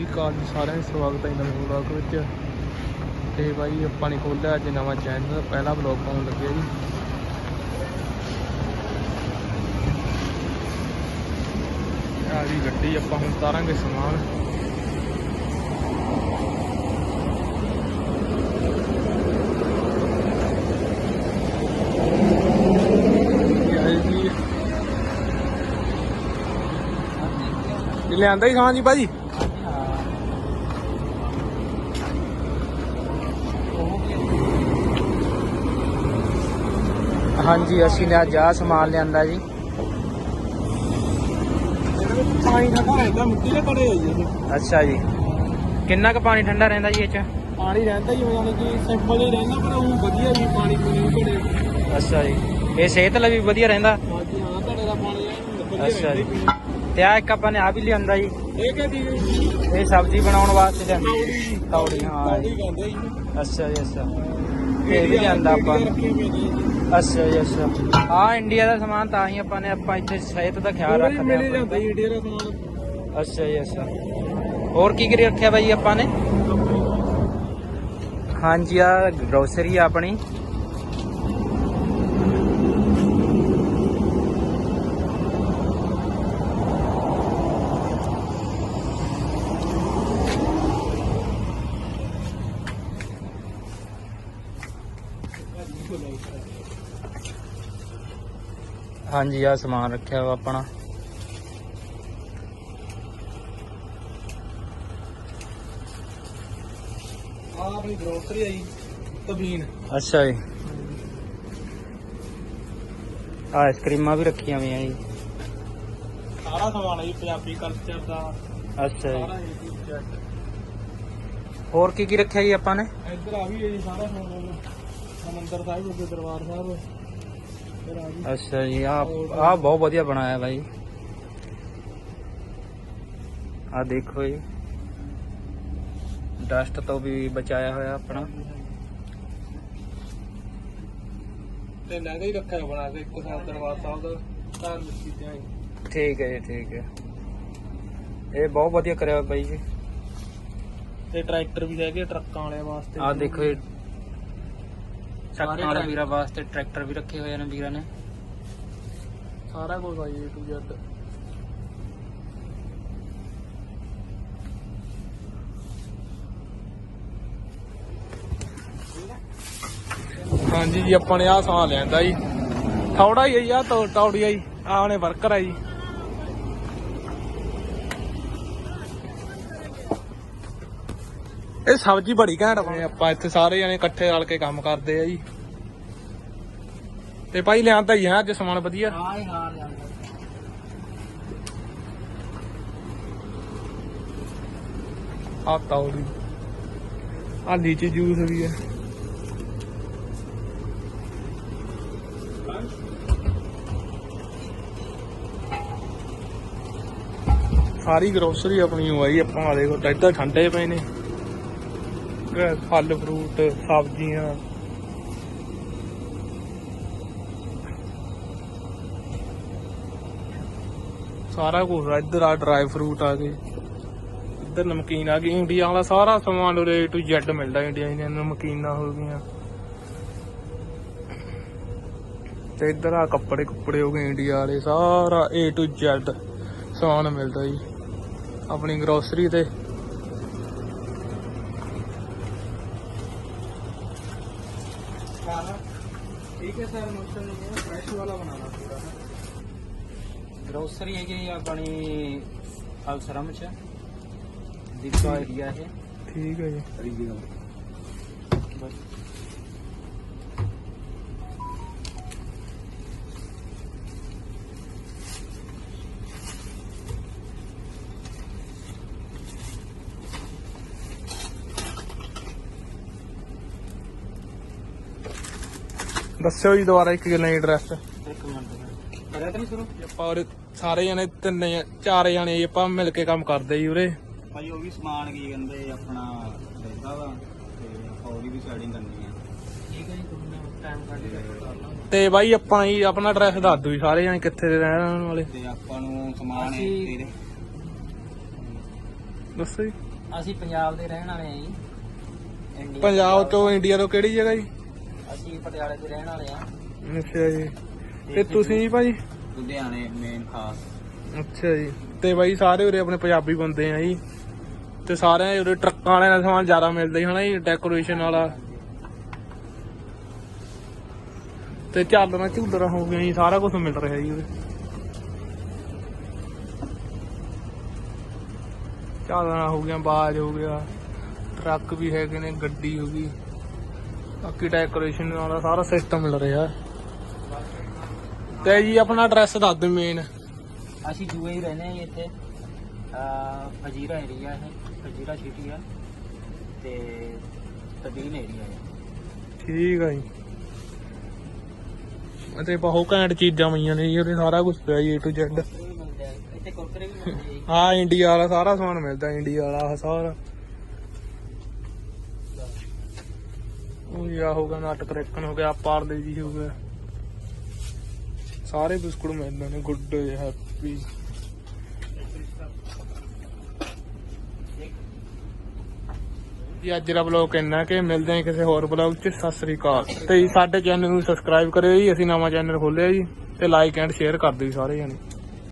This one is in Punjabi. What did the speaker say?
ਸ੍ਰੀ ਅਕਾਲ ਜੀ, ਸਾਰਿਆਂ ਦਾ ਸਵਾਗਤ ਹੈ ਨਵੇਂ ਵਲੌਗ ਵਿੱਚ। ਤੇ ਬਾਈ, ਆਪਾਂ ਨੇ ਖੋਲ੍ਹਿਆ ਅੱਜ ਨਵਾਂ ਚੈਨਲ ਪਹਿਲਾ ਵਲੌਗ ਪਾਉਣ ਲੱਗਿਆ ਜੀ। ਆ ਵੀ ਗੱਡੀ, ਆਪਾਂ ਹੁਣ ਉਤਾਰਾਂਗੇ ਸਮਾਨ। ਲਿਆਂਦਾ ਹੀ ਸਮਾਨ ਜੀ, ਭਾਜੀ? ਹਾਂਜੀ ਅਸੀਂ ਨੇ ਅੱਜ ਆਹ ਸਮਾਨ ਲਿਆਂਦਾ ਜੀ। ਪਾਣੀ ਨਾ ਭਾਂਦਾ ਮਿੱਟੀ ਦੇ ਕੜੇ ਹੋਈ ਜੀ ਅੱਛਾ ਜੀ। ਕਿੰਨਾ ਕੁ ਪਾਣੀ ਠੰਡਾ ਰਹਿੰਦਾ ਜੀ ਇਹ ਚ? ਪਾਣੀ ਰਹਿੰਦਾ ਹੀ ਯਾਨੀ ਕਿ ਸਿੰਪਲ ਹੀ ਰਹਿੰਦਾ ਪਰ ਉਹ ਵਧੀਆ ਵੀ ਪਾਣੀ ਪੀਣੇ ਘੜੇ। ਅੱਛਾ ਜੀ। ਇਹ ਸਿਹਤ ਲਈ ਵੀ ਵਧੀਆ ਰਹਿੰਦਾ? ਹਾਂਜੀ ਹਾਂ ਘੜੇ ਦਾ ਪਾਣੀ ਵਧੀਆ ਅੱਛਾ ਜੀ। ਤੇ ਆ ਇੱਕ ਆਪਾਂ ਨੇ ਆ ਵੀ ਲਿਆਂਦਾ ਜੀ। ਹੀ। ਇਹ ਕਿਹਦੀ ਇਹ ਸਬਜ਼ੀ ਬਣਾਉਣ ਵਾਸਤੇ ਲਿਆਂਦੀ। ਤੌੜੀ ਹਾਂ ਤੌੜੀ ਜੀ। ਕਹਿੰਦੇ ਜੀ। ਅੱਛਾ ਜੀ ਅੱਛਾ। ਇਹ ਵੀ ਲਿਆਂਦਾ ਆਪਾਂ। ਹੈ ਅੱਛਾ ਜੀ ਅੱਛਾ। ਆ ਇੰਡੀਆ ਦਾ ਸਮਾਨ ਤਾਂ ਹੀ ਆਪਾਂ ਨੇ ਆਪਾਂ ਇੱਥੇ ਸਿਹਤ ਦਾ ਖਿਆਲ ਰੱਖਦੇ ਮਿਲ ਜਾਂਦਾ ਹਾਂ। ਜੀ ਇੰਡੀਆ ਦਾ ਸਮਾਨ। ਅੱਛਾ ਜੀ ਅੱਛਾ। ਹੋਰ ਕੀ ਕੀ ਰੱਖਿਆ ਬਾਈ ਆਪਾਂ ਨੇ? ਹਾਂਜੀ ਆ ਗਰੋਸਰੀ ਆ ਆਪਣੀ। ਹਾਂਜੀ ਆ ਸਮਾਨ ਰੱਖਿਆ ਵਾ ਆਪਣਾ। ਆ ਆਪਣੀ ਗਰੋਸਰੀ ਆਈ ਤਬੀਨ ਅੱਛਾ ਜੀ। ਆ ਆਈਸਕ੍ਰੀਮਾਂ ਵੀ ਰੱਖੀਆਂ ਹੋਈਆਂ ਜੀ। ਸਾਰਾ ਸਮਾਨ ਹੈ ਜੀ ਪੰਜਾਬੀ ਕਲਚਰ ਦਾ। ਅੱਛਾ ਸਾਰਾ ਜੀ ਇਹ ਚੀਜ਼ ਚੈੱਕ ਹੋਰ ਕੀ ਕੀ ਰੱਖਿਆ ਜੀ ਆਪਾਂ ਨੇ? ਇੱਧਰ ਆ ਵੀ ਹੈ ਜੀ ਸਾਰਾ ਸਮਾਨ। ਹਮੰਦਰ ਸਾਹਿਬ ਦੇ ਦਰਬਾਰ ਸਾਹਿਬ। ਅੱਛਾ ਜੀ ਆ ਆ ਬਹੁਤ ਵਧੀਆ ਬਣਾਇਆ ਬਾਈ। ਆ ਦੇਖੋ ਜੀ। ਡਸਟ ਤੋਂ ਵੀ ਬਚਾਇਆ ਹੋਇਆ ਆਪਣਾ। ਤੇ ਲਹਿੰਗਾ ਹੀ ਰੱਖਿਆ ਬਣਾ ਕੇ ਇੱਕ ਸਾਲ ਦਰਬਾਰ ਸਾਹਿਬ ਦਾ ਧਾਰਮਿਕ ਚੀਜ਼ਾਂ ਹੀ ਠੀਕ ਹੈ ਜੀ ਠੀਕ ਹੈ। ਇਹ ਬਹੁਤ ਵਧੀਆ ਕਰਿਆ ਬਾਈ ਜੀ। ਤੇ ਟਰੈਕਟਰ ਵੀ ਹੈਗੇ ਟਰੱਕਾਂ ਵਾਲਿਆਂ ਵਾਸਤੇ। ਆ ਦੇਖੋ ਇਹ ਸਾਰੇ ਚੱਕਾਂ ਵਾਲੇ ਟਰੈਕ- ਵੀਰਾਂ ਵਾਸਤੇ ਟਰੈਕਟਰ ਵੀ ਰੱਖੇ ਹੋਏ ਨੇ ਵੀਰਾਂ ਨੇ। ਸਾਰਾ ਕੁਝ ਆਈ ਏ ਟੂ ਜ਼ੈਡ ਹਾਂਜੀ ਜੀ ਆਪਾਂ ਨੇ ਆਹ ਸਾਹ ਲਿਆਂਦਾ ਜੀ। ਥੋੜਾ ਹੀ ਜੀ ਆ ਤੌੜੀ ਆ ਜੀ ਆਹ ਨੇ ਵਰਕਰ ਆ ਜੀ। ਇਹ ਸਬਜ਼ੀ ਬੜੀ ਘੈਂਟ ਬਣੀ ਆਪਾਂ ਇੱਥੇ ਸਾਰੇ ਜਣੇ ਇਕੱਠੇ ਰਲ ਕੇ ਕੰਮ ਕਰਦੇ ਆ ਜੀ। ਤੇ ਭਾਈ ਲਿਆਂਦਾ ਹੀ ਹੈ ਅੱਜ ਸਮਾਨ ਵਧੀਆ। ਹਾਂ ਹੀ ਆ ਆ ਜੂਸ ਵੀ ਹੈ ਸਾਰੀ ਗਰੋਸਰੀ ਆਪਣੀ ਹੋ ਆਈ ਆਪਾਂ ਆ ਦੇਖੋ ਇੱਧਰ ਠੰਡੇ ਪਏ ਨੇ। ਫਲ, ਫਰੂਟ, ਸਬਜ਼ੀਆਂ। ਸਾਰਾ ਕੁਝ ਇੱਧਰ ਆ ਡਰਾਈ ਫਰੂਟ ਆ ਗਏ। ਇੱਧਰ ਨਮਕੀਨ ਆ ਗਈ। ਇੰਡੀਆ ਵਾਲਾ ਸਾਰਾ ਸਮਾਨ ਉਰੇ ਟੂ ਜੈਡ ਮਿਲਦਾ ਇੰਡੀਆ ਦੀਆਂ ਨਮਕੀਨਾਂ ਹੋ ਗਈਆਂ। ਤੇ ਇੱਧਰ ਆ ਕੱਪੜੇ ਕੁੱਪੜੇ ਹੋ ਗਏ ਇੰਡੀਆ ਵਾਲੇ, ਸਾਰਾ A ਟੂ Z ਸਮਾਨ ਮਿਲਦਾ ਜੀ। ਆਪਣੀ ਗਰੋਸਰੀ ਤੇ ठीक है सर मोशन नहीं है फ्रेश वाला बनाना पूरा ग्रोसरी है ये अपनी अलसरम च दीपा एरिया है ਠੀਕ ਹੈ ਜੀ बस ਦੱਸਿਓ ਜੀ ਦੁਬਾਰਾ ਇੱਕ ਗੱਲ ਐਡਰੈਸ ਇੱਕ ਮਿੰਟ ਕਰਿਆ ਆਪਾਂ ਉਰੇ ਸਾਰੇ ਜਣੇ ਤਿੰਨ ਚਾਰ ਜਣੇ ਆਪਾਂ ਮਿਲ ਕੇ ਕੰਮ ਕਰਦੇ ਜੀ ਉਰੇ। ਭਾਈ ਉਹ ਵੀ ਸਮਾਨ ਕੀ ਕਹਿੰਦੇ ਆਪਣਾ ਲੈਂਦਾ ਵਾ ਤੇ ਆਪਾਂ ਉਹਦੀ ਵੀ ਸੈਟਿੰਗ ਕਰਨੀ ਆ। ਠੀਕ ਹੈ ਜੀ ਤੁਹਾਨੂੰ ਟਾਈਮ ਕੱਢ ਕੇ ਕਰ ਤੇ ਬਾਈ ਆਪਾਂ ਜੀ ਆਪਣਾ ਐਡਰੈਸ ਦੱਸ ਦਿਓ ਜੀ ਸਾਰੇ ਜਾਣੇ ਕਿੱਥੇ ਦੇ ਰਹਿਣ ਵਾਲੇ। ਤੇ ਆਪਾਂ ਨੂੰ ਸਮਾਨ ਹੈ ਤੇਰੇ। ਦੱਸੋ ਅਸੀਂ ਪੰਜਾਬ ਦੇ ਰਹਿਣ ਵਾਲੇ ਆ ਜੀ। ਪੰਜਾਬ ਤੋਂ ਇੰਡੀਆ ਤੋਂ ਕਿਹੜੀ ਜਗ੍ਹਾ ਜੀ? ਅਸੀਂ ਪਟਿਆਲੇ ਦੇ ਰਹਿਣ ਵਾਲੇ ਆ ਅੱਛਾ ਜੀ। ਤੇ ਤੁਸੀਂ ਜੀ ਭਾਜੀ ਲੁਧਿਆਣੇ ਮੇਨ ਖਾਸ। ਅੱਛਾ ਜੀ। ਤੇ ਬਾਈ ਸਾਰੇ ਉਰੇ ਆਪਣੇ ਪੰਜਾਬੀ ਬੰਦੇ ਆ ਜੀ। ਤੇ ਸਾਰੇ ਉਰੇ ਟਰੱਕਾਂ ਵਾਲਿਆਂ ਦਾ ਸਮਾਨ ਜ਼ਿਆਦਾ ਮਿਲਦਾ ਹੀ ਹਨਾ ਜੀ? ਡੈਕੋਰੇਸ਼ਨ ਵਾਲਾ। ਤੇ ਝਾਲਰਾਂ ਝੂਲਰਾਂ ਹੋ ਗਈਆਂ ਜੀ ਸਾਰਾ ਕੁਝ ਮਿਲ ਰਿਹਾ ਜੀ ਉਰੇ। ਝਾਲਰਾਂ ਹੋ ਗਈਆਂ ਬਾਜ ਹੋ ਗਿਆ। ਟਰੱਕ ਵੀ ਹੈਗੇ ਨੇ ਗੱਡੀ ਹੋ ਗਈ। ਬਾਕੀ ਡੈਕੋਰੇਸ਼ਨ ਵਾਲਾ ਸਾਰਾ ਸਿਸਟਮ ਮਿਲ ਰਿਹਾ। ਤੇ ਜੀ ਆਪਣਾ ਐਡਰੈਸ ਦੱਸ ਦਿਓ ਮੇਨ ਅਸੀਂ ਜੂਏ ਹੀ ਰਹਿੰਦੇ ਆ ਜੀ ਇੱਥੇ। ਆ ਫਜੀਰਾ ਏਰੀਆ ਹੈ ਫਜੀਰਾ ਸਿਟੀ ਆ। ਤੇ ਤਬੀਨ ਏਰੀਆ ਹੈ ਠੀਕ ਆ ਜੀ। ਅਤੇ ਬਹੁਤ ਘੈਂਟ ਚੀਜ਼ਾਂ ਪਈਆਂ ਨੇ ਜੀ ਉਹਦੇ ਸਾਰਾ ਕੁਝ ਪਿਆ ਜੀ A to Z ਇੱਥੇ ਕੁਰਕਰੇ ਵੀ ਮਿਲਦੇ ਆ ਜੀ। ਹਾਂ ਇੰਡੀਆ ਵਾਲਾ ਸਾਰਾ ਸਮਾਨ ਮਿਲਦਾ ਇੰਡੀਆ ਵਾਲਾ ਆਹ ਸਾਰਾ। ਉਹ ਯਾ ਹੋਗਾ ਨਾਟਕ ਰੇਕਨ ਹੋ ਗਿਆ, ਪਾਰਲੇ ਜੀ ਹੋ ਗਿਆ। ਸਾਰੇ ਬਿਸਕੁਟ ਮਿਲਦੇ ਨੇ, ਗੁੱਡ ਹੈਪੀ। ਜੀ, ਅੱਜ ਦਾ ਵਲੌਗ ਇੰਨਾ ਕਿ ਮਿਲਦੇ ਹਾਂ ਕਿਸੇ ਹੋਰ ਵਲੌਗ 'ਚ। ਸਤਿ ਸ੍ਰੀ ਅਕਾਲ। ਤੇ ਸਾਡੇ ਚੈਨਲ ਨੂੰ ਸਬਸਕ੍ਰਾਈਬ ਕਰਿਓ ਜੀ, ਅਸੀਂ ਨਵਾਂ ਚੈਨਲ ਖੋਲਿਆ ਜੀ, ਤੇ ਲਾਈਕ ਐਂਡ ਸ਼ੇਅਰ ਕਰ ਦਿਓ ਸਾਰੇ ਜਣੇ।